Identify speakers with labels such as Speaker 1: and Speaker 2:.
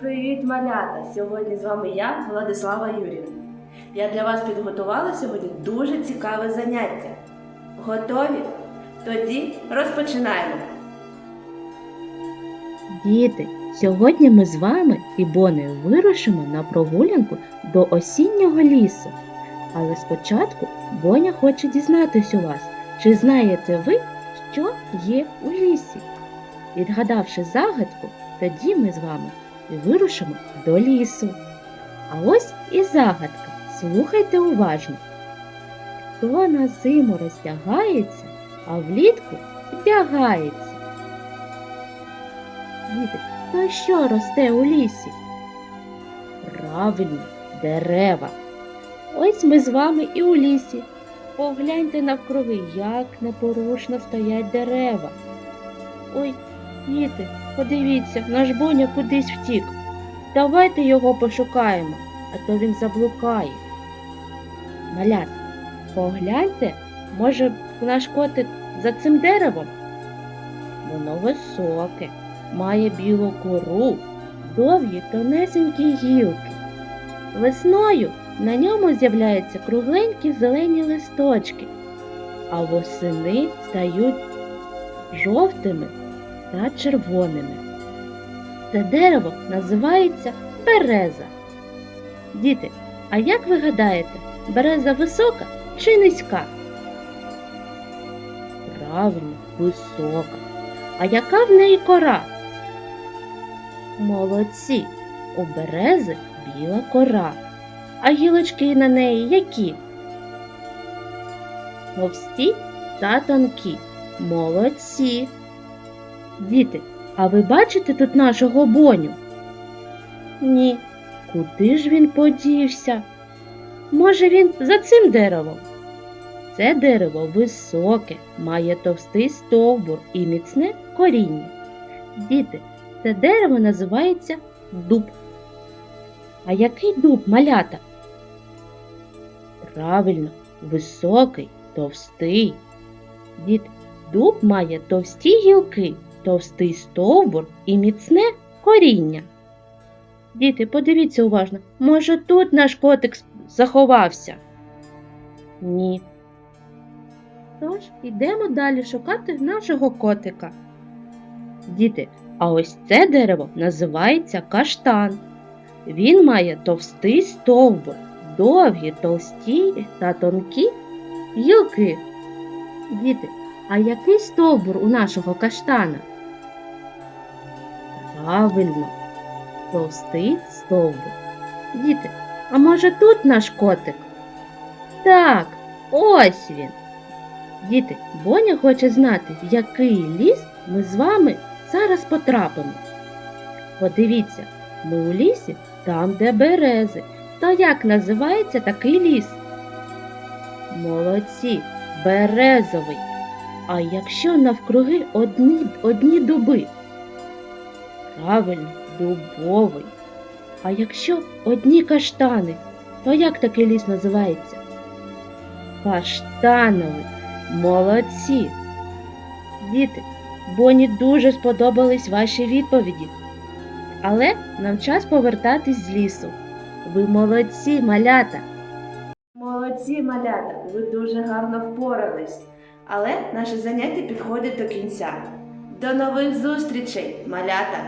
Speaker 1: Привіт, малята! Сьогодні з вами я, Владислава Юрівна. Я для вас підготувала сьогодні дуже цікаве заняття. Готові? Тоді розпочинаємо.
Speaker 2: Діти, сьогодні ми з вами і Бонею вирушимо на прогулянку до осіннього лісу. Але спочатку Боня хоче дізнатись у вас, чи знаєте ви, що є у лісі. Відгадавши загадку, тоді ми з вами і вирушимо до лісу. А ось і загадка. Слухайте уважно. Хто на зиму роздягається, а влітку вдягається. Діти, то що росте у лісі? Правильно, дерева. Ось ми з вами і у лісі. Погляньте навкруги, як непорушно стоять дерева. Ой, діти, подивіться, наш Боня кудись втік. Давайте його пошукаємо, а то він заблукає. Малят, погляньте, може наш котик за цим деревом? Воно високе, має білу кору, довгі тонесенькі гілки. Весною на ньому з'являються кругленькі зелені листочки, а восени стають жовтими та червоними. Це дерево називається береза. Діти, а як ви гадаєте, береза висока чи низька? Правильно, висока. А яка в неї кора? Молодці. У берези біла кора. А гілочки на неї які? Товсті та тонкі. Молодці. Діти, а ви бачите тут нашого боню? Ні. Куди ж він подівся? Може, він за цим деревом? Це дерево високе, має товстий стовбур і міцне коріння. Діти, це дерево називається дуб. А який дуб, малята? Правильно, високий, товстий. Діти, дуб має товсті гілки, товстий стовбур і міцне коріння. Діти, подивіться уважно, може тут наш котик заховався? Ні. Тож йдемо далі шукати нашого котика. Діти, а ось це дерево називається каштан. Він має товстий стовбур, довгі, товсті та тонкі гілки. Діти, а який стовбур у нашого каштана? Правильно, товстий стовбур. Діти, а може тут наш котик? Так, ось він. Діти, Боня хоче знати, в який ліс ми з вами зараз потрапимо. Подивіться, ми у лісі там, де берези. То як називається такий ліс? Молодці, березовий. А якщо навкруги одні, одні дуби? Правильно, дубовий. А якщо одні каштани, то як такий ліс називається? Каштановий. Молодці. Діти, Боні дуже сподобались ваші відповіді. Але нам час повертатись з лісу. Ви молодці, малята.
Speaker 1: Молодці, малята! Ви дуже гарно впорались. Але наше заняття підходить до кінця. До нових зустрічей, малята!